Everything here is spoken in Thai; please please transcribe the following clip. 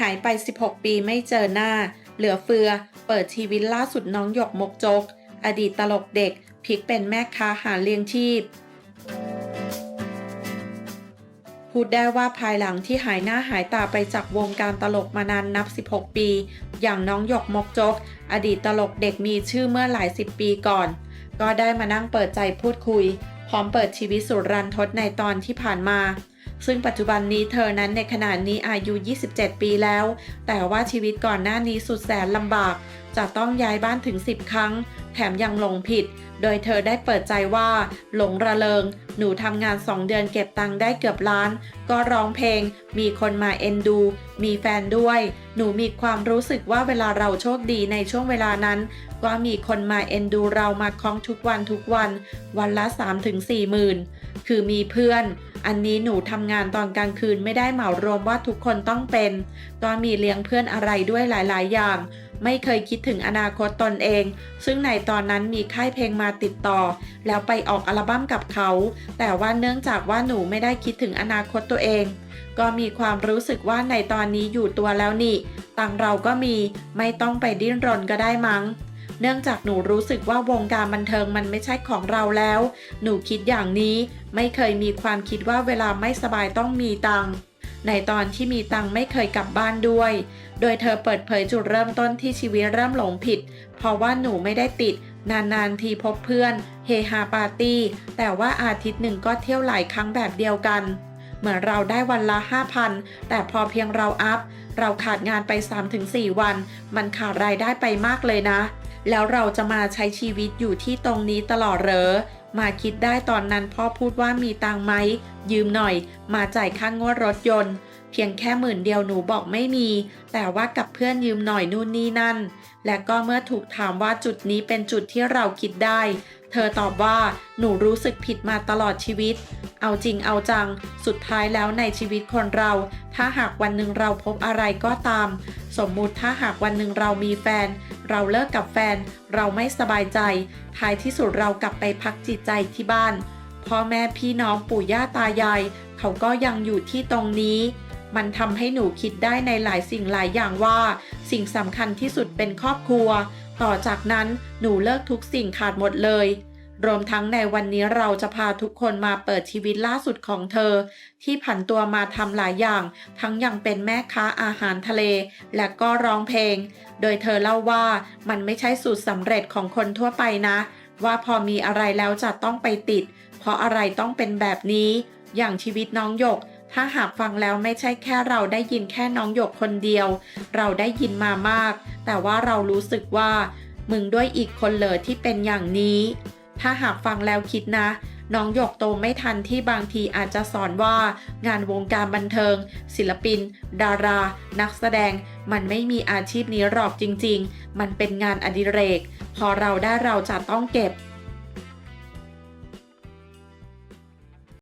หายไป 16 ปีไม่เจอหน้า เหลือเฟือ เปิดชีวิตล่าสุดน้องหยกมกจก อดีตตลกเด็กพลิกเป็นแม่ค้าหาเลี้ยงชีพ พูดได้ว่าภายหลังที่หายหน้าหายตาไปจากวงการตลกมานานนับ 16 ปี อย่างน้องหยกมกจก อดีตตลกเด็กมีชื่อเมื่อหลายสิบปีก่อน ก็ได้มานั่งเปิดใจพูดคุย พร้อมเปิดชีวิตสุดรันทดในตอนที่ผ่านมา ซึ่งปัจจุบันนี้เธอนั้นในขณะนี้อายุ 27 ปีแล้ว แต่ว่าชีวิตก่อนหน้านี้สุดแสนลำบาก จะต้องย้ายบ้านถึง 10 ครั้ง แถมยังหลงผิดโดยเธอได้เปิดใจว่า หลงระเริง หนูทำงาน2เดือนเก็บตังค์ได้เกือบล้าน ก็ร้องเพลง มีคนมาเอ็นดู มีแฟนด้วย หนูมีความรู้สึกว่าเวลาเราโชคดีในช่วงเวลานั้น ก็มีคนมาเอ็นดูเรามาคล้องทุกวันทุกวัน วันละ 3-4หมื่นคือมีเพื่อน อันนี้หนูทำงานตอนกลางคืนไม่ได้เหมารวมว่าทุกคนต้องเป็น ก็มีเลี้ยงเพื่อนอะไรด้วยหลาย ๆ อย่าง ไม่เคยคิดถึงอนาคตตนเอง ซึ่งในตอนนั้นมีค่ายเพลงมาติดต่อ แล้วไปออกอัลบั้มกับเขา แต่ว่าเนื่องจากว่าหนูไม่ได้คิดถึงอนาคตตัวเอง ก็มีความรู้สึกว่าในตอนนี้อยู่ตัวแล้วนี่ ตังเราก็มีไม่ต้องไปดิ้นรนก็ได้มั้ง เนื่องจากหนูรู้สึกว่าวงการบันเทิงมันไม่ใช่ของเราแล้ว หนูคิดอย่างนี้ ไม่เคยมีความคิดว่าเวลาไม่สบายต้องมีตังค์ ในตอนที่มีตังไม่เคยกลับบ้านด้วย โดยเธอเปิดเผยจุดเริ่มต้นที่ชีวิตเริ่มหลงผิด เพราะว่าหนูไม่ได้ติด นานๆทีพบเพื่อน เฮฮาปาร์ตี้ แต่ว่าอาทิตย์หนึ่งก็เที่ยวหลายครั้งแบบเดียวกัน เหมือนเราได้วันละ 5,000 แต่พอเพียงเราอัพ เราขาดงานไป 3-4 วัน มันขาดรายได้ไปมากเลยนะ แล้วเราจะมาใช้ชีวิตอยู่ที่ตรงนี้ตลอดเหรอ มาคิดได้ตอนนั้นพ่อพูดว่ามีตังไหมยืมหน่อย มาจ่ายค่างวดรถยนต์ เพียงแค่หมื่นเดียวหนูบอกไม่มี แต่ว่ากับเพื่อนยืมหน่อยนู่นนี่นั่น และก็เมื่อถูกถามว่าจุดนี้เป็นจุดที่เราคิดได้ เธอตอบว่าหนูรู้สึกผิดมาตลอดชีวิต เอาจริงเอาจัง สุดท้ายแล้วในชีวิตคนเรา ถ้าหากวันหนึ่งเราพบอะไรก็ตาม สมมุติถ้าหากวันหนึ่งเรามีแฟน เราเลิกกับแฟน เราไม่สบายใจ ท้ายที่สุดเรากลับไปพักจิตใจที่บ้านพ่อแม่พี่น้องปู่ย่าตายาย เขาก็ยังอยู่ที่ตรงนี้ มันทำให้หนูคิดได้ในหลายสิ่งหลายอย่างว่า สิ่งสำคัญที่สุดเป็นครอบครัว ต่อจากนั้นหนูเลิกทุกสิ่งขาดหมดเลย รวมทั้งในวันนี้เราจะพาทุกคนมาเปิดชีวิตล่าสุดของเธอ ที่ผันตัวมาทำหลายอย่าง ทั้งยังเป็นแม่ค้าอาหารทะเล และก็ร้องเพลง โดยเธอเล่าว่ามันไม่ใช่สูตรสำเร็จของคนทั่วไปนะ ว่าพอมีอะไรแล้วจะต้องไปติด เพราะอะไรต้องเป็นแบบนี้ อย่างชีวิตน้องหยก ถ้าหากฟังแล้วไม่ใช่แค่เราได้ยินแค่น้องหยกคนเดียว เราได้ยินมามาก แต่ว่าเรารู้สึกว่า มึงด้วยอีกคนเหลอที่เป็นอย่างนี้ ถ้าหากฟังแล้วคิดนะ น้องหยกโตไม่ทันที่บางทีอาจจะสอนว่า งานวงการบันเทิง ศิลปิน ดารา นักแสดง มันไม่มีอาชีพนี้หรอกจริง ๆ มันเป็นงานอดิเรก พอเราได้เราจะต้องเก็บ